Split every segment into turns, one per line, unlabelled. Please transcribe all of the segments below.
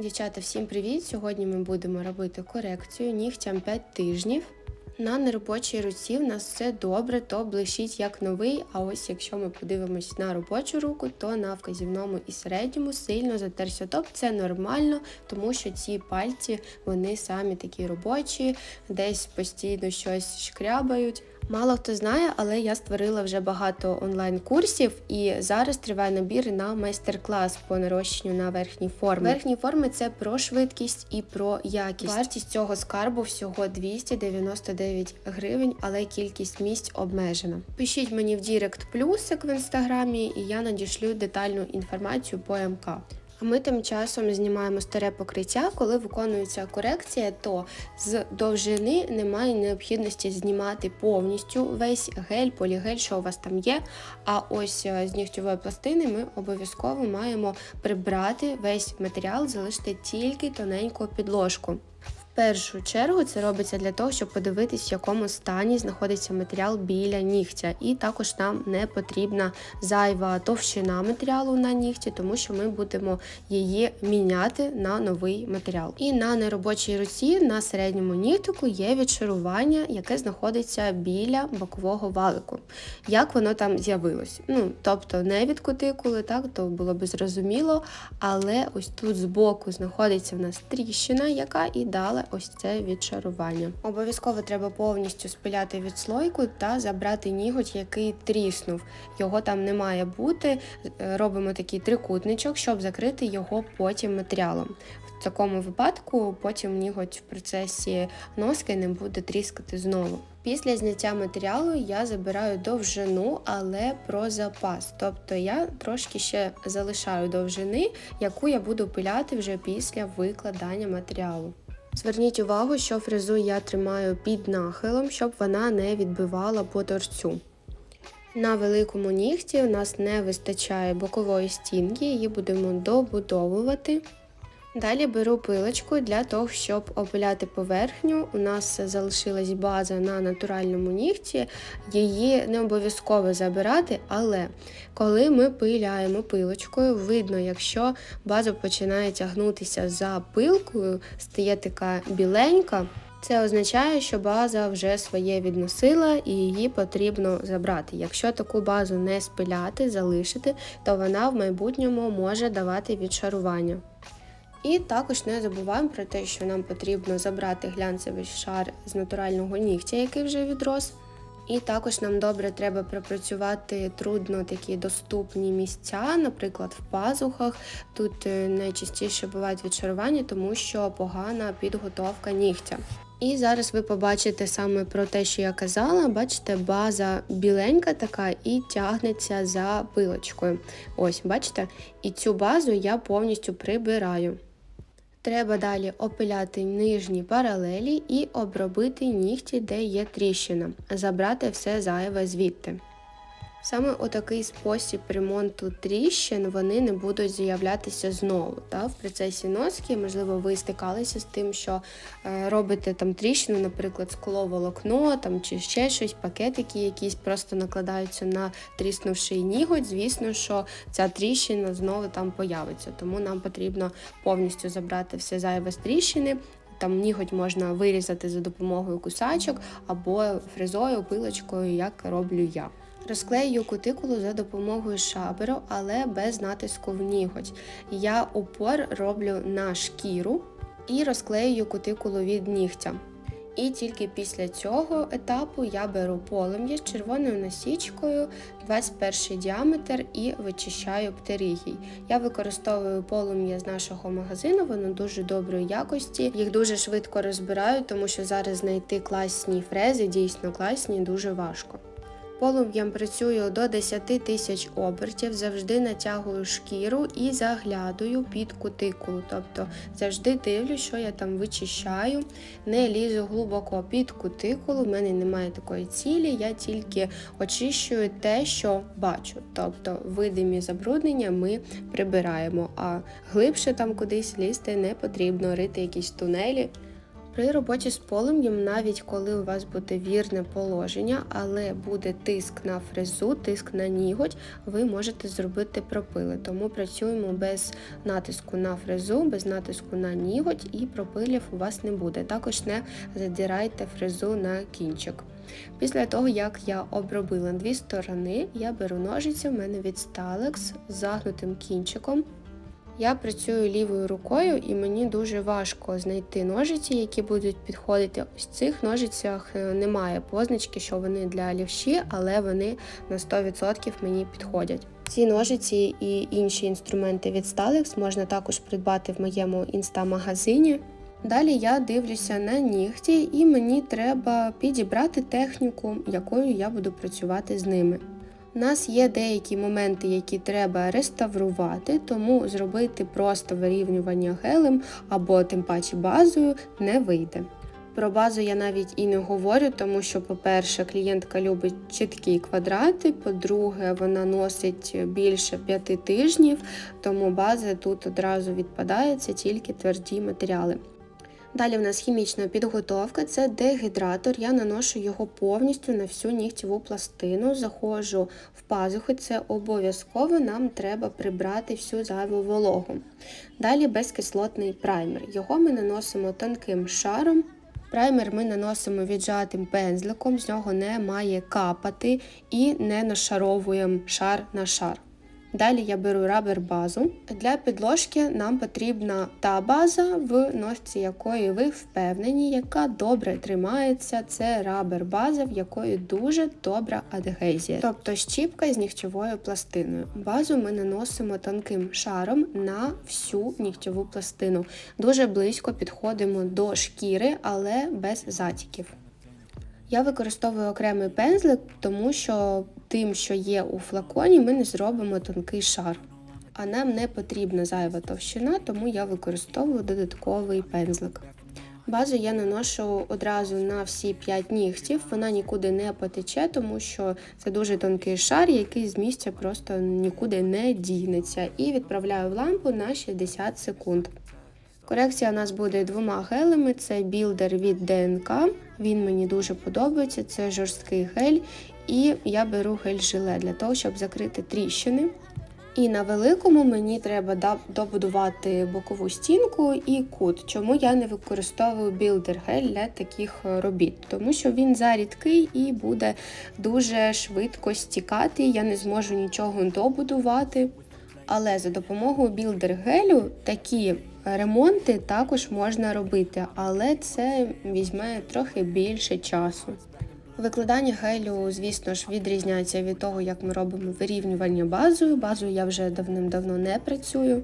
Дівчата, всім привіт! Сьогодні ми будемо робити корекцію нігтям 5 тижнів. На неробочій руці в нас все добре, то блищить як новий. А ось якщо ми подивимось на робочу руку, то на вказівному і середньому сильно затерся топ. Це нормально, тому що ці пальці вони самі такі робочі, десь постійно щось шкрябають. Мало хто знає, але я створила вже багато онлайн-курсів, і зараз триває набір на майстер-клас по нарощенню на верхні форми. Верхні форми це про швидкість і про якість. Вартість цього скарбу всього 299 гривень, але кількість місць обмежена. Пишіть мені в Дірект плюсик в інстаграмі, і я надішлю детальну інформацію по МК. Ми тим часом знімаємо старе покриття. Коли виконується корекція, то з довжини немає необхідності знімати повністю весь гель, полігель, що у вас там є. А ось е, з нігтьової пластини ми обов'язково маємо прибрати весь матеріал, залишити тільки тоненьку підложку. В першу чергу це робиться для того, щоб подивитись, в якому стані знаходиться матеріал біля нігтя. І також нам не потрібна зайва товщина матеріалу на нігті, тому що ми будемо її міняти на новий матеріал. І на неробочій руці на середньому нігтику є відшарування, яке знаходиться біля бокового валику. Як воно там з'явилось? Ну, тобто не від кутикули, так, то було б зрозуміло, але ось тут збоку знаходиться в нас тріщина, яка і дала ось це відшарування. Обов'язково треба повністю спиляти відслойку та забрати ніготь, який тріснув. Його там не має бути. Робимо такий трикутничок, щоб закрити його потім матеріалом. В такому випадку потім ніготь в процесі носки не буде тріскати знову. Після зняття матеріалу я забираю довжину, але про запас. Тобто я трошки ще залишаю довжини, яку я буду пиляти вже після викладання матеріалу. Зверніть увагу, що фрезу я тримаю під нахилом, щоб вона не відбивала по торцю. На великому нігті у нас не вистачає бокової стінки, її будемо добудовувати. Далі беру пилочку для того, щоб опиляти поверхню. У нас залишилась база на натуральному нігті, її не обов'язково забирати, але коли ми пиляємо пилочкою, видно, якщо база починає тягнутися за пилкою, стає така біленька. Це означає, що база вже своє відносила і її потрібно забрати. Якщо таку базу не спиляти, залишити, то вона в майбутньому може давати відшарування. І також не забуваємо про те, що нам потрібно забрати глянцевий шар з натурального нігтя, який вже відрос. І також нам добре треба пропрацювати трудно такі доступні місця, наприклад, в пазухах. Тут е, найчастіше бувають відшарування, тому що погана підготовка нігтя. І зараз ви побачите саме про те, що я казала. Бачите, база біленька така і тягнеться за пилочкою. Ось, бачите? І цю базу я повністю прибираю. Треба далі опиляти нижні паралелі і обробити нігті, де є тріщина, забрати все зайве звідти. Саме у такий спосіб ремонту тріщин вони не будуть з'являтися знову. Та? В процесі носки, можливо, ви стикалися з тим, що е, робите там тріщину, наприклад, скловолокно там, чи ще щось, пакетики якісь просто накладаються на тріснувший ніготь. Звісно, що ця тріщина знову там появиться. Тому нам потрібно повністю забрати все зайве з тріщини. Там ніготь можна вирізати за допомогою кусачок або фрезою, пилочкою, як роблю я. Розклею кутикулу за допомогою шаберу, але без натиску в ніготь. Я упор роблю на шкіру і розклею кутикулу від нігтя. І тільки після цього етапу я беру полум'я з червоною насічкою 21 діаметр і вичищаю птеригій. Я використовую полум'я з нашого магазину, воно дуже доброї якості. Їх дуже швидко розбираю, тому що зараз знайти класні фрези, дійсно класні, дуже важко. Полум'ям працюю до 10 тисяч обертів, завжди натягую шкіру і заглядую під кутикулу. Тобто завжди дивлюсь, що я там вичищаю, не лізу глибоко під кутикулу, в мене немає такої цілі, я тільки очищую те, що бачу. Тобто видимі забруднення ми прибираємо, а глибше там кудись лізти не потрібно, рити якісь тунелі. При роботі з полум'ям, навіть коли у вас буде вірне положення, але буде тиск на фрезу, тиск на ніготь, ви можете зробити пропили. Тому працюємо без натиску на фрезу, без натиску на ніготь і пропилів у вас не буде. Також не задирайте фрезу на кінчик. Після того, як я обробила дві сторони, я беру ножиці, в мене від Stalex з загнутим кінчиком. Я працюю лівою рукою і мені дуже важко знайти ножиці, які будуть підходити. Ось цих ножицях е, немає позначки, що вони для лівші, але вони на 100% мені підходять. Ці ножиці і інші інструменти від Stalex можна також придбати в моєму інстамагазині. Далі я дивлюся на нігті, і мені треба підібрати техніку, якою я буду працювати з ними. У нас є деякі моменти, які треба реставрувати, тому зробити просто вирівнювання гелем або тим паче базою не вийде. Про базу я навіть і не говорю, тому що, по-перше, клієнтка любить чіткі квадрати, по-друге, вона носить більше п'яти тижнів, тому база тут одразу відпадається тільки тверді матеріали. Далі в нас хімічна підготовка, це дегідратор. Я наношу його повністю на всю нігтєву пластину, заходжу в пазухи, це обов'язково нам треба прибрати всю зайву вологу. Далі безкислотний праймер. Його ми наносимо тонким шаром. Праймер ми наносимо віджатим пензликом, з нього не має капати і не нашаровуємо шар на шар. Далі я беру рабер базу. Для підложки нам потрібна та база, в ножці якої ви впевнені, яка добре тримається. Це рабер база, в якої дуже добра адгезія, тобто щіпка з нігтєвою пластиною. Базу ми наносимо тонким шаром на всю нігтєву пластину. Дуже близько підходимо до шкіри, але без затіків. Я використовую окремий пензлик, тому що тим, що є у флаконі, ми не зробимо тонкий шар. А нам не потрібна зайва товщина, тому я використовую додатковий пензлик. Базу я наношу одразу на всі 5 нігтів, вона нікуди не потече, тому що це дуже тонкий шар, який з місця просто нікуди не дінеться. І відправляю в лампу на 60 секунд. Корекція у нас буде двома гелями: це білдер від ДНК. Він мені дуже подобається, це жорсткий гель. І я беру гель-жиле для того, щоб закрити тріщини. І на великому мені треба добудувати бокову стінку і кут. Чому я не використовую білдер-гель для таких робіт? Тому що він зарідкий і буде дуже швидко стікати, я не зможу нічого добудувати. Але за допомогою білдер-гелю такі ремонти також можна робити, але це візьме трохи більше часу. Викладання гелю, звісно ж, відрізняється від того, як ми робимо вирівнювання базою. Базою я вже давним-давно не працюю.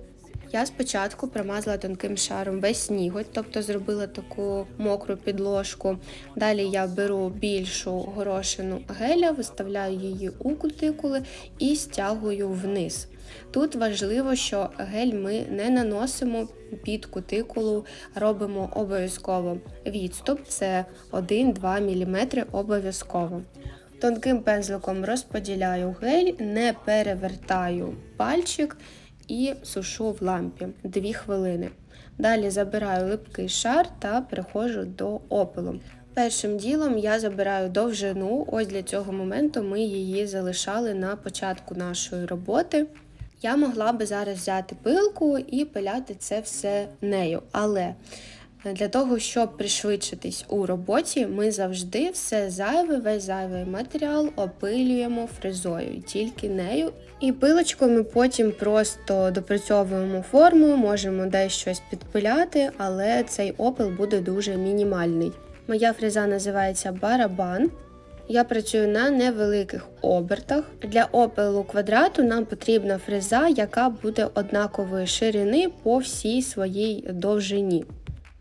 Я спочатку промазала тонким шаром весь ніготь, тобто зробила таку мокру підложку. Далі я беру більшу горошину геля, виставляю її у кутикули і стягую вниз. Тут важливо, що гель ми не наносимо під кутикулу, робимо обов'язково відступ, це 1-2 мм обов'язково. Тонким пензликом розподіляю гель, не перевертаю пальчик і сушу в лампі 2 хвилини. Далі забираю липкий шар та переходжу до опилу. Першим ділом я забираю довжину, ось для цього моменту ми її залишали на початку нашої роботи. Я могла би зараз взяти пилку і пиляти це все нею. Але для того, щоб пришвидшитись у роботі, ми завжди все зайве, весь зайвий матеріал опилюємо фрезою, тільки нею. І пилочкою ми потім просто допрацьовуємо форму, можемо десь щось підпиляти, але цей опил буде дуже мінімальний. Моя фреза називається барабан. Я працюю на невеликих обертах. Для опилу квадрату нам потрібна фреза, яка буде однакової ширини по всій своїй довжині.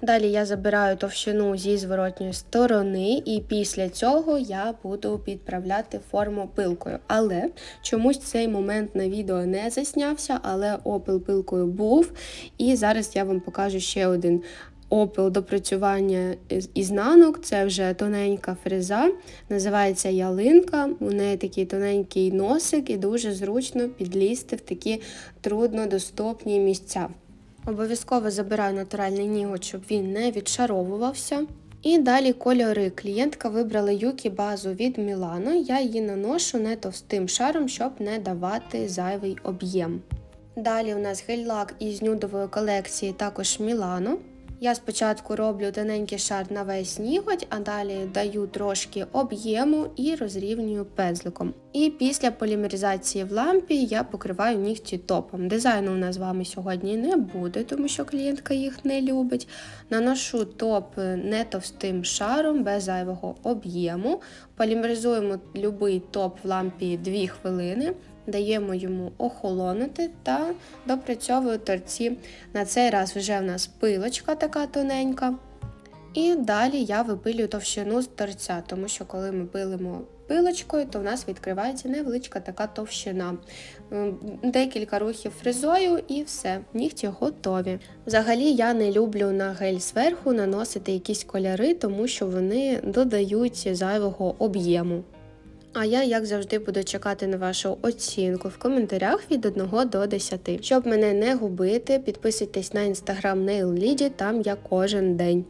Далі я забираю товщину зі зворотньої сторони, і після цього я буду підправляти форму пилкою. Але чомусь цей момент на відео не заснявся, але опил пилкою був. І зараз я вам покажу ще один опил допрацювання ізнанок. Це вже тоненька фреза, називається ялинка. У неї такий тоненький носик і дуже зручно підлізти в такі труднодоступні місця. Обов'язково забираю натуральний ніготь, щоб він не відшаровувався. І далі кольори. Клієнтка вибрала Юкі базу від Мілано. Я її наношу не товстим шаром, щоб не давати зайвий об'єм. Далі у нас гель-лак із нюдової колекції також Мілано. Я спочатку роблю тоненький шар на весь ніготь, а далі даю трошки об'єму і розрівнюю пензликом. І після полімеризації в лампі я покриваю нігті топом. Дизайну у нас з вами сьогодні не буде, тому що клієнтка їх не любить. Наношу топ не товстим шаром, без зайвого об'єму. Полімеризуємо будь-який топ в лампі 2 хвилини. Даємо йому охолонути та допрацьовую торці. На цей раз вже в нас пилочка така тоненька. І далі я випилюю товщину з торця, тому що коли ми пилимо пилочкою, то в нас відкривається невеличка така товщина. Декілька рухів фрезою і все, нігті готові. Взагалі я не люблю на гель зверху наносити якісь кольори, тому що вони додають зайвого об'єму. А я, як завжди, буду чекати на вашу оцінку в коментарях від 1 до 10. Щоб мене не губити, підписуйтесь на інстаграм NailLady, там я кожен день.